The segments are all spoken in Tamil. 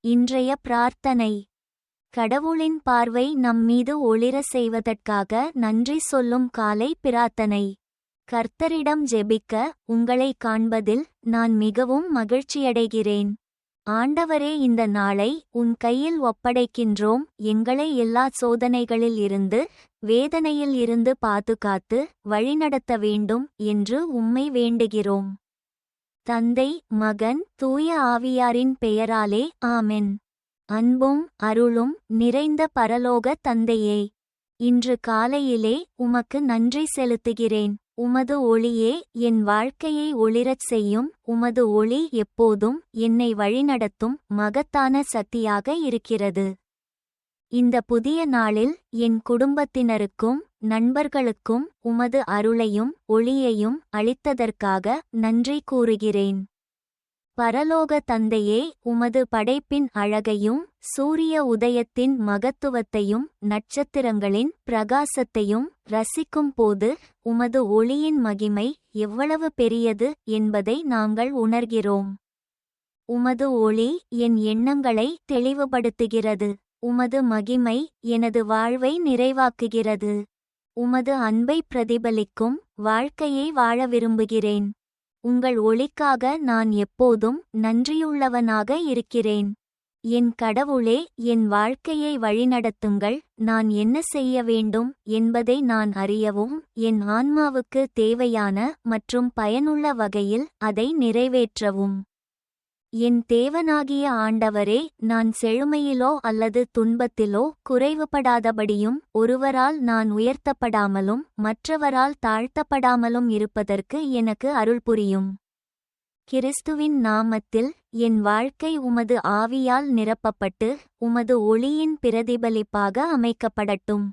இன்றைய பிரார்த்தனை. கடவுளின் பார்வை நம்மீது ஒளிர செய்வதற்காக நன்றி சொல்லும் காலை பிரார்த்தனை. கர்த்தரிடம் ஜெபிக்க உங்களை காண்பதில் நான் மிகவும் மகிழ்ச்சியடைகிறேன். ஆண்டவரே இந்த நாளை உன் கையில் ஒப்படைக்கின்றோம். எங்களை எல்லா சோதனைகளில் இருந்து வேதனையில் இருந்து பாதுகாத்து வழிநடத்த வேண்டும் என்று உம்மை வேண்டுகிறோம். தந்தை மகன் தூய ஆவியாரின் பெயராலே ஆமென். அன்பும் அருளும் நிறைந்த பரலோக தந்தையே இன்று காலையிலே உமக்கு நன்றி செலுத்துகிறேன். உமது ஒளியே என் வாழ்க்கையை ஒளிரச் செய்யும். உமது ஒளி எப்போதும் என்னை வழிநடத்தும் மகத்தான சக்தியாக இருக்கிறது. இந்த புதிய நாளில் என் குடும்பத்தினருக்கும் நண்பர்களுக்கும் உமது அருளையும் ஒளியையும் அளித்ததற்காக நன்றி கூறுகிறேன். பரலோக தந்தையே உமது படைப்பின் அழகையும் சூரிய உதயத்தின் மகத்துவத்தையும் நட்சத்திரங்களின் பிரகாசத்தையும் ரசிக்கும் போது உமது ஒளியின் மகிமை எவ்வளவு பெரியது என்பதை நாங்கள் உணர்கிறோம். உமது ஒளி என் எண்ணங்களை தெளிவுபடுத்துகிறது. உமது மகிமை எனது வாழ்வை நிறைவாக்குகிறது. உமது அன்பை பிரதிபலிக்கும் வாழ்க்கையை வாழ விரும்புகிறேன். உங்கள் ஒளிக்காக நான் எப்போதும் நன்றியுள்ளவனாக இருக்கிறேன். என் கடவுளே என் வாழ்க்கையை வழிநடத்துங்கள். நான் என்ன செய்ய வேண்டும் என்பதை நான் அறியவும் என் ஆன்மாவுக்கு தேவையான மற்றும் பயனுள்ள வகையில் அதை நிறைவேற்றவும். என் தேவனாகிய ஆண்டவரே நான் செழுமையிலோ அல்லது துன்பத்திலோ குறைவுபடாதபடியும் ஒருவரால் நான் உயர்த்தப்படாமலும் மற்றவரால் தாழ்த்தப்படாமலும் இருப்பதற்கு எனக்கு அருள் புரியும். கிறிஸ்துவின் நாமத்தில் என் வாழ்க்கை உமது ஆவியால் நிரப்பப்பட்டு உமது ஒளியின் பிரதிபலிப்பாக அமைக்கப்படட்டும்.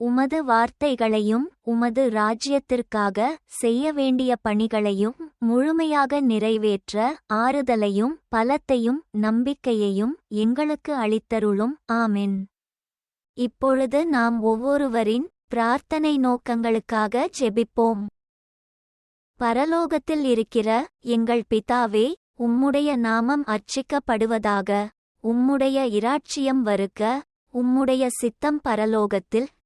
உமது வார்த்தைகளையும் உமது ராஜ்யத்திற்காக செய்ய வேண்டிய பணிகளையும் முழுமையாக நிறைவேற்ற ஆறுதலையும் பலத்தையும் நம்பிக்கையையும் எங்களுக்கு அளித்தருளும். ஆமென். இப்பொழுது நாம் ஒவ்வொருவரின் பிரார்த்தனை நோக்கங்களுக்காக ஜெபிப்போம். பரலோகத்தில் இருக்கிற எங்கள் பிதாவே உம்முடைய நாமம் அர்ச்சிக்கப்படுவதாக உம்முடைய இராட்சியம் வருக உம்முடைய சித்தம் பரலோகத்தில்